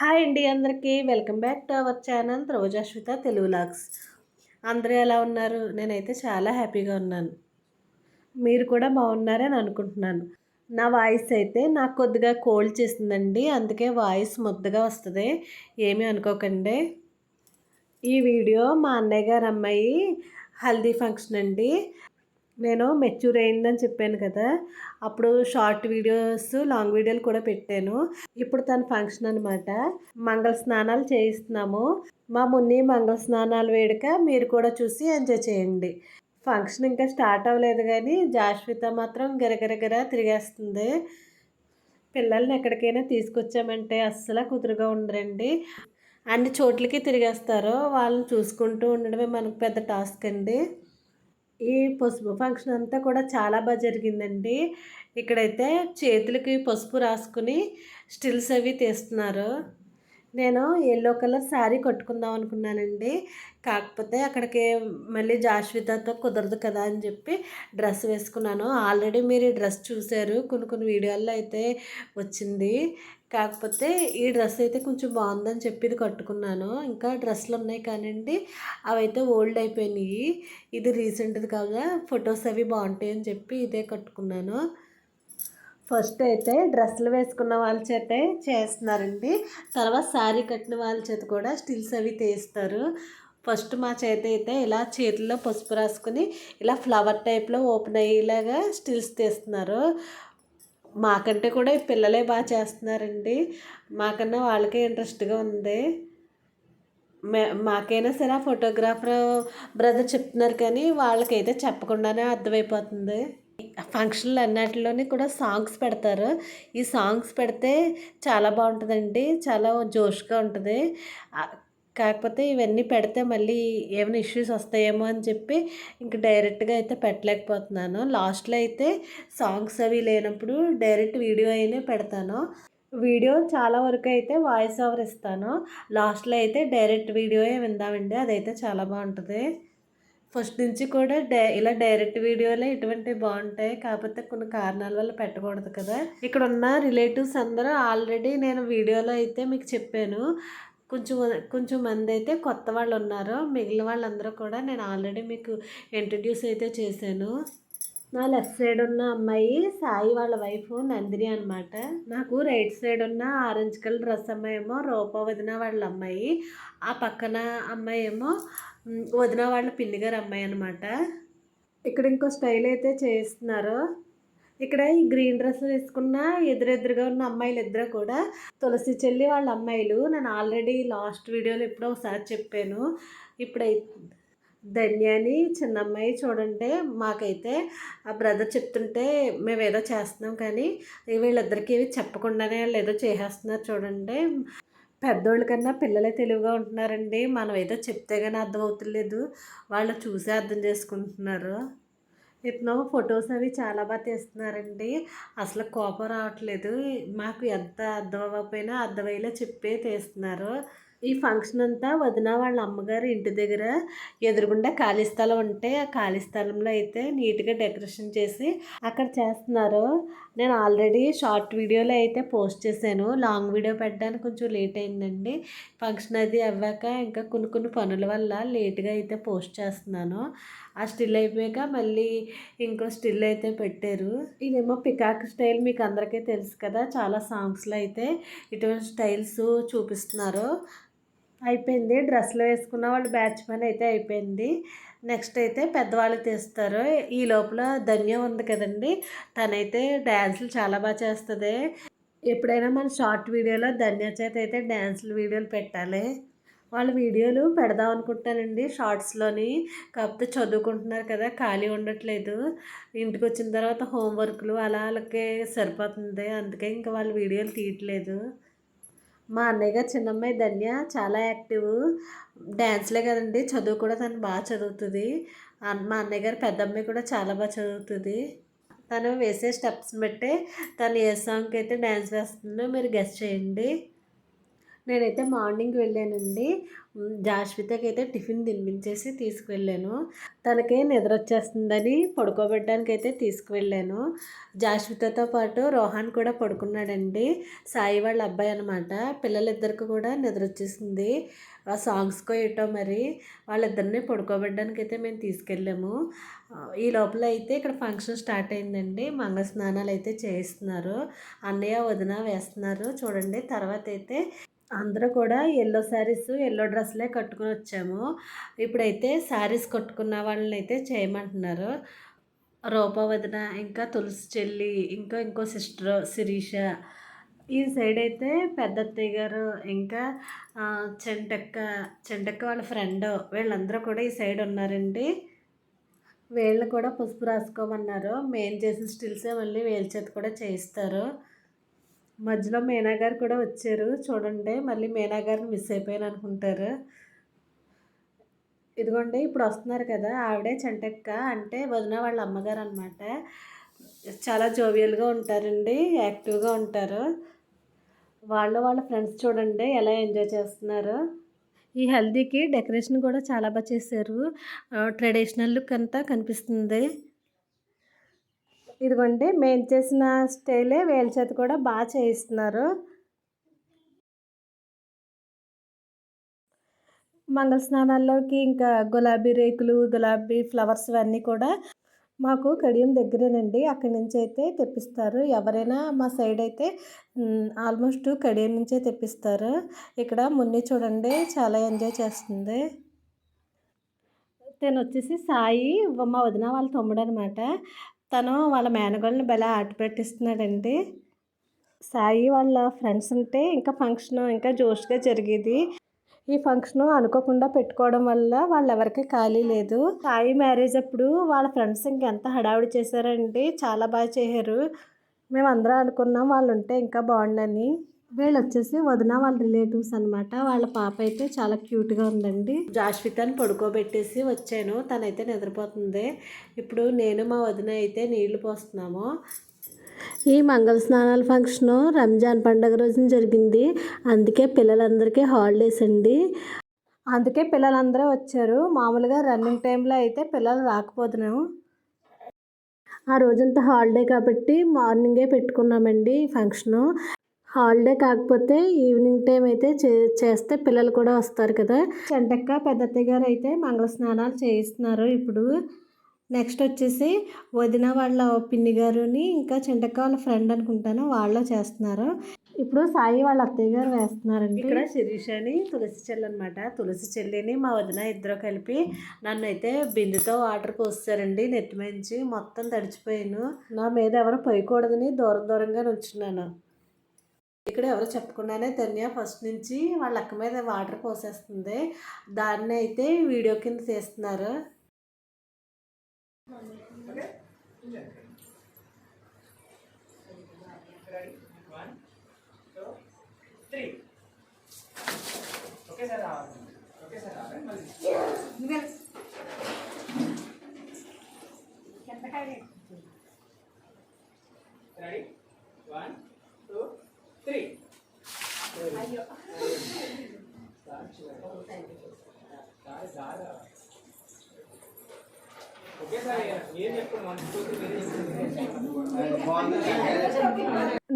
Hi అండి అందరికీ. Welcome back to our channel Rojashwitha Telugu vlogs. అందరూ ఎలా ఉన్నారు? నేనైతే చాలా హ్యాపీగా ఉన్నాను. మీరు కూడా బాగున్నారని అనుకుంటున్నాను. నా వాయిస్ అయితే నాకు కొద్దిగా కోల్డ్ చేసిందండి అందుకే వాయిస్ ముద్దగా వస్తుంది. ఏమీ అనుకోకండి. ఈ వీడియో మా అన్నయ్య గారు అమ్మాయి హల్దీ ఫంక్షన్ అండి. నేను మెచ్యూర్ అయిందని చెప్పాను కదా అప్పుడు షార్ట్ వీడియోస్ లాంగ్ వీడియోలు కూడా పెట్టాను. ఇప్పుడు తన ఫంక్షన్ అనమాట మంగళ స్నానాలు చేయిస్తున్నాము. మా మున్ని మంగళ స్నానాలు వేడుక మీరు కూడా చూసి ఎంజాయ్ చేయండి. ఫంక్షన్ ఇంకా స్టార్ట్ అవ్వలేదు కానీ జాష్విత మాత్రం గరగరగర తిరిగేస్తుంది. పిల్లల్ని ఎక్కడికైనా తీసుకొచ్చామంటే అస్సలు కుదురుగా ఉండరండి. అన్ని చోట్లకి తిరిగేస్తారు. వాళ్ళని చూసుకుంటూ ఉండడమే మనకు పెద్ద టాస్క్ అండి. ఈ పసుపు ఫంక్షన్ అంతా కూడా చాలా బాగా జరిగిందండి. ఇక్కడైతే చేతులకి పసుపు రాసుకుని స్టిల్స్ అవి తీస్తున్నారు. నేను ఎల్లో కలర్ శారీ కట్టుకుందాం అనుకున్నానండి. కాకపోతే అక్కడికి మళ్ళీ జాష్వితతో కుదరదు కదా అని చెప్పి డ్రెస్ వేసుకున్నాను. ఆల్రెడీ మీరు ఈ డ్రెస్ చూశారు. కొన్ని కొన్ని వీడియోల్లో అయితే వచ్చింది. కాకపోతే ఈ డ్రెస్ అయితే కొంచెం బాగుందని చెప్పి ఇది కట్టుకున్నాను. ఇంకా డ్రెస్సులు ఉన్నాయి కానివ్వండి అవైతే ఓల్డ్ అయిపోయినాయి. ఇది రీసెంట్ది కాగా ఫొటోస్ అవి బాగుంటాయి అని చెప్పి ఇదే కట్టుకున్నాను. ఫస్ట్ అయితే డ్రెస్సులు వేసుకున్న వాళ్ళ చేత చేస్తున్నారండి. తర్వాత శారీ కట్టిన వాళ్ళ చేత కూడా స్టిల్స్ అవి తీస్తారు. ఫస్ట్ మా చేత అయితే ఇలా చేతుల్లో పసుపు రాసుకుని ఇలా ఫ్లవర్ టైప్లో ఓపెన్ అయ్యేలాగా స్టిల్స్ తీస్తున్నారు. మాకంటే కూడా ఈ పిల్లలే బాగా చేస్తున్నారండి. మాకన్నా వాళ్ళకే ఇంట్రెస్ట్గా ఉంది. మే మాకైనా సరే ఆ ఫోటోగ్రాఫర్ బ్రదర్ చెప్తున్నారు కానీ వాళ్ళకైతే చెప్పకుండానే అర్థమైపోతుంది. ఫంక్షన్లు అన్నిటిలోని కూడా సాంగ్స్ పెడతారు. ఈ సాంగ్స్ పెడితే చాలా బాగుంటుందండి. చాలా జోష్గా ఉంటుంది. కాకపోతే ఇవన్నీ పెడితే మళ్ళీ ఏమైనా ఇష్యూస్ వస్తాయేమో అని చెప్పి ఇంక డైరెక్ట్గా అయితే పెట్టలేకపోతున్నాను. లాస్ట్లో అయితే సాంగ్స్ అవి లేనప్పుడు డైరెక్ట్ వీడియో అయినా పెడతాను. వీడియో చాలా వరకు అయితే వాయిస్ ఓవర్ ఇస్తాను. లాస్ట్లో అయితే డైరెక్ట్ వీడియోయే విందామండి. అదైతే చాలా బాగుంటుంది. ఫస్ట్ నుంచి కూడా డై ఇలా డైరెక్ట్ వీడియోలే ఇటువంటివి బాగుంటాయి. కాకపోతే కొన్ని కారణాల వల్ల పెట్టకూడదు కదా. ఇక్కడ ఉన్న రిలేటివ్స్ అందరూ ఆల్రెడీ నేను వీడియోలో అయితే మీకు చెప్పాను. కొంచెం కొంచెం మంది అయితే కొత్త వాళ్ళు ఉన్నారు మిగిలిన వాళ్ళందరూ కూడా నేను ఆల్రెడీ మీకు ఇంట్రడ్యూస్ అయితే చేశాను. నా లెఫ్ట్ సైడ్ ఉన్న అమ్మాయి సాయి వాళ్ళ వైఫ్ నందిని అనమాట నాకు రైట్ సైడ్ ఉన్న ఆరెంజ్ కలర్ డ్రెస్ అమ్మాయి ఏమో రూప వదిన వాళ్ళ అమ్మాయి. ఆ పక్కన అమ్మాయి ఏమో వదిన వాళ్ళ పిన్ని గారు అమ్మాయి అనమాట ఇక్కడ ఇంకో స్టైల్ అయితే చేస్తున్నారు. ఇక్కడ ఈ గ్రీన్ డ్రెస్ వేసుకున్న ఎదురెదురుగా ఉన్న అమ్మాయిలు ఇద్దరు కూడా తులసి చెల్లి వాళ్ళ అమ్మాయిలు. నేను ఆల్రెడీ లాస్ట్ వీడియోలో ఎప్పుడో ఒకసారి చెప్పాను. ఇప్పుడైతే ధన్యాని చిన్న అమ్మాయి చూడండి మాకైతే ఆ బ్రదర్ చెప్తుంటే మేము ఏదో చేస్తున్నాం కానీ వీళ్ళిద్దరికి చెప్పకుండానే వాళ్ళు ఏదో చేసేస్తున్నారు చూడండి. పెద్దోళ్ళ కన్నా పిల్లలే తెలివిగా ఉంటున్నారండి. మనం ఏదో చెప్తే కానీ అర్థం వాళ్ళు చూసే అర్థం చేసుకుంటున్నారు. ఇతను ఫొటోస్ అవి చాలా బాగా తీస్తున్నారండి. అసలు కోపం రావట్లేదు. మాకు ఎంత అర్థం అవ్వకపోయినా అర్థమయ్యేలా చెప్పే తీస్తున్నారు. ఈ ఫంక్షన్ అంతా వదిన వాళ్ళ అమ్మగారు ఇంటి దగ్గర ఎదురుగుండా ఖాళీ స్థలం ఉంటే ఆ ఖాళీ స్థలంలో అయితే నీట్గా డెకరేషన్ చేసి అక్కడ చేస్తున్నారు. నేను ఆల్రెడీ షార్ట్ వీడియోలో అయితే పోస్ట్ చేశాను. లాంగ్ వీడియో పెట్టడానికి కొంచెం లేట్ అయిందండి. ఫంక్షన్ అది అవ్వాక ఇంకా కొన్ని కొన్ని పనుల వల్ల లేట్గా అయితే పోస్ట్ చేస్తున్నాను. ఆ స్టిల్ అయిపోయాక మళ్ళీ ఇంకో స్టిల్ అయితే పెట్టారు. ఇదేమో పికాక్ స్టైల్ మీకు అందరికీ తెలుసు కదా చాలా సాంగ్స్లో అయితే ఇటువంటి స్టైల్స్ చూపిస్తున్నారు. అయిపోయింది. డ్రెస్లో వేసుకున్న వాళ్ళు బ్యాచ్ పని అయితే అయిపోయింది. నెక్స్ట్ అయితే పెద్దవాళ్ళు తీస్తారు. ఈ లోపల ధన్య ఉంది కదండి. తనైతే డ్యాన్సులు చాలా బాగా చేస్తుంది. ఎప్పుడైనా మన షార్ట్ వీడియోలో ధన్య చేత అయితే డ్యాన్సులు వీడియోలు పెట్టాలి. వాళ్ళ వీడియోలు పెడదాం అనుకుంటానండి షార్ట్స్లోని. కాకపోతే చదువుకుంటున్నారు కదా ఖాళీ ఉండట్లేదు. ఇంటికి వచ్చిన తర్వాత హోంవర్క్లు అలా వాళ్ళకి సరిపోతుంది. అందుకే ఇంకా వాళ్ళ వీడియోలు తీయట్లేదు. మా అన్నయ్య గారు చిన్నమ్మాయి ధన్య చాలా యాక్టివ్. డ్యాన్స్లే కదండి చదువు కూడా తను బాగా చదువుతుంది. మా అన్నయ్య గారు పెద్ద అమ్మాయి కూడా చాలా బాగా చదువుతుంది. తను వేసే స్టెప్స్ బట్టే తను ఏ సాంగ్కి అయితే డ్యాన్స్ వేస్తుందో మీరు గెస్ట్ చేయండి. నేనైతే మార్నింగ్ వెళ్ళానండి. మ్, జాస్వితకి అయితే టిఫిన్ తినిపించేసి తీసుకువెళ్ళాను. తనకి నిద్ర వచ్చేస్తుందని పడుకోబెట్టడానికి అయితే తీసుకువెళ్ళాను. జాస్వితతో పాటు రోహన్ కూడా పడుకున్నాడండి. సాయి వాళ్ళ అబ్బాయి అనమాట పిల్లలిద్దరికి కూడా నిద్ర వచ్చేసింది ఆ సాంగ్స్కో ఏటో మరి వాళ్ళిద్దరిని పడుకోబెట్టడానికి అయితే మేము తీసుకెళ్ళాము. ఈ లోపల అయితే ఇక్కడ ఫంక్షన్ స్టార్ట్ అయిందండి. మంగళ స్నానాలు అయితే చేయిస్తున్నారు. అన్నయ్య వదిన వేస్తున్నారు. చూడండి తర్వాత అయితే అందరూ కూడా ఎల్లో శారీస్ ఎల్లో డ్రెస్లే కట్టుకుని వచ్చాము. ఇప్పుడైతే శారీస్ కట్టుకున్న వాళ్ళని అయితే చేయమంటున్నారు రూపవదన ఇంకా తులసి చెల్లి ఇంకా ఇంకో సిస్టర్ శిరీష. ఈ సైడ్ అయితే పెద్ద అత్తయ్య గారు ఇంకా చెంటక్క చెంటక్క వాళ్ళ ఫ్రెండ్ వీళ్ళందరూ కూడా ఈ సైడ్ ఉన్నారండి. వీళ్ళు కూడా పసుపు రాసుకోమన్నారు. మేము చేసిన స్టిల్సే మళ్ళీ వీళ్ళ చేతి కూడా చేయిస్తారు. మధ్యలో మీనా గారు కూడా వచ్చారు. చూడండి మళ్ళీ మీనా గారిని మిస్ అయిపోయాను అనుకుంటారు. ఇదిగోండి ఇప్పుడు వస్తున్నారు కదా ఆవిడే చెంటక్క. అంటే వదిన వాళ్ళ అమ్మగారు అనమాట చాలా జోవియల్గా ఉంటారండి యాక్టివ్గా ఉంటారు. వాళ్ళు వాళ్ళ ఫ్రెండ్స్ చూడండి ఎలా ఎంజాయ్ చేస్తున్నారు. ఈ హల్దీకి డెకరేషన్ కూడా చాలా బాగా చేశారు. ట్రెడిషనల్ లుక్ అంతా కనిపిస్తుంది. ఇదిగోండి మేము చేసిన స్టైలే వేల చేతి కూడా బాగా చేయిస్తున్నారు. మంగళ స్నానాల్లోకి ఇంకా గులాబీ రేకులు గులాబీ ఫ్లవర్స్ ఇవన్నీ కూడా మాకు కడియం దగ్గరేనండి. అక్కడి నుంచి అయితే తెప్పిస్తారు. ఎవరైనా మా సైడ్ అయితే ఆల్మోస్ట్ కడియం నుంచే తెప్పిస్తారు. ఇక్కడ మున్ని చూడండి చాలా ఎంజాయ్ చేస్తుంది. తను వచ్చేసి సాయి మా వదిన వాళ్ళ తమ్ముడు అనమాట తను వాళ్ళ మేనగోళ్ళని భలే ఆట పెట్టిస్తున్నాడండి. సాయి వాళ్ళ ఫ్రెండ్స్ ఉంటే ఇంకా ఫంక్షన్ ఇంకా జోష్గా జరిగేది. ఈ ఫంక్షన్ అనుకోకుండా పెట్టుకోవడం వల్ల వాళ్ళు ఎవరికి ఖాళీ లేదు. సాయి మ్యారేజ్ అప్పుడు వాళ్ళ ఫ్రెండ్స్ ఇంకెంత హడావిడి చేశారండి. చాలా బాగా చేశారు. మేము అందరం అనుకున్నాం వాళ్ళు ఉంటే ఇంకా బాగుండని. వీళ్ళు వచ్చేసి వదిన వాళ్ళ రిలేటివ్స్ అనమాట వాళ్ళ పాప అయితే చాలా క్యూట్గా ఉందండి. జాస్వితాని పడుకోబెట్టేసి వచ్చాను. తనైతే నిద్రపోతుంది. ఇప్పుడు నేను మా వదిన అయితే నీళ్ళు పోస్తున్నాము. ఈ మంగళ స్నానాల ఫంక్షన్ రంజాన్ పండగ రోజున జరిగింది. అందుకే పిల్లలందరికీ హాలిడేస్ అండి. అందుకే పిల్లలందరూ వచ్చారు. మామూలుగా రన్నింగ్ టైంలో అయితే పిల్లలు రాకపోతున్నాము. ఆ రోజంతా హాలిడే కాబట్టి మార్నింగే పెట్టుకున్నామండి ఫంక్షను. హాలిడే కాకపోతే ఈవినింగ్ టైం అయితే చే చేస్తే పిల్లలు కూడా వస్తారు కదా. చెంటక్క పెద్దత్తయ్య గారు అయితే మంగళ స్నానాలు చేయిస్తున్నారు ఇప్పుడు. నెక్స్ట్ వచ్చేసి వదిన వాళ్ళ పిన్ని గారుని ఇంకా చెంటక్క వాళ్ళ ఫ్రెండ్ అనుకుంటాను వాళ్ళు చేస్తున్నారు. ఇప్పుడు సాయి వాళ్ళ అత్తయ్య గారు వేస్తున్నారండి. ఇక్కడ శిరీషని తులసి చెల్లి అనమాట తులసి చెల్లిని మా వదిన ఇద్దరు కలిపి నన్ను అయితే బిందుతో వాటర్ పోస్తారండి నెత్తిమించి మొత్తం తడిచిపోయాను. నా మీద ఎవరు పోయకూడదని దూరం దూరంగా నుంచున్నాను. ఇక్కడ ఎవరు చెప్పకుండానే ధన్య ఫస్ట్ నుంచి వాళ్ళ అక్క మీద వాటర్ పోసేస్తుంది. దాన్ని అయితే వీడియో కింద తీస్తున్నారు.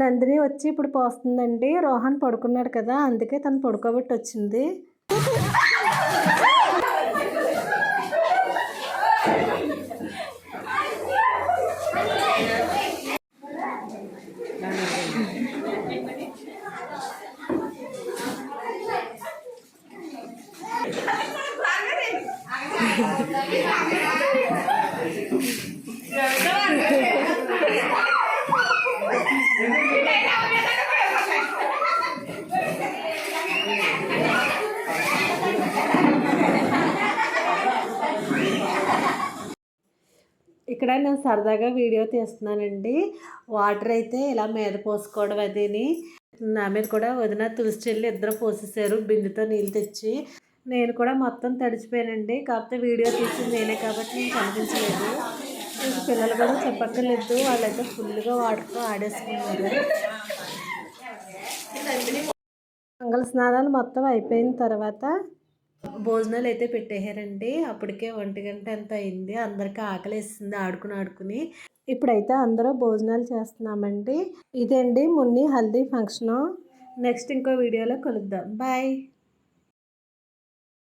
నందిని వచ్చి ఇప్పుడు పోస్తుందండి. రోహన్ పడుకున్నాడు కదా అందుకే తను పడుకోబెట్టి వచ్చింది సరదాగా వీడియో తీస్తున్నానండి. వాటర్ అయితే ఇలా మీద పోసుకోవడం అదిని. నా మీద కూడా వదిన తులసి చెల్లి ఇద్దరు పోసేసారు బిందుతో నీళ్ళు తెచ్చి. నేను కూడా మొత్తం తడిచిపోయానండి. కాకపోతే వీడియో తీసింది నేనే కాబట్టి నేను కనిపించలేదు. ఇంక పిల్లలు కూడా చెప్పక్కర్లేదు. వాళ్ళైతే ఫుల్గా వాటర్తో ఆడేసుకున్నారు. మంగళ స్నానాలు మొత్తం అయిపోయిన తర్వాత భోజనాలు అయితే పెట్టేశారండి. అప్పటికే ఒంటి గంట ఎంత అయింది. అందరికీ ఆకలేసింది ఆడుకుని ఆడుకుని. ఇప్పుడైతే అందరూ భోజనాలు చేస్తున్నామండి. ఇదండి మున్ని హల్దీ ఫంక్షను. నెక్స్ట్ ఇంకో వీడియోలో కలుద్దాం. బాయ్.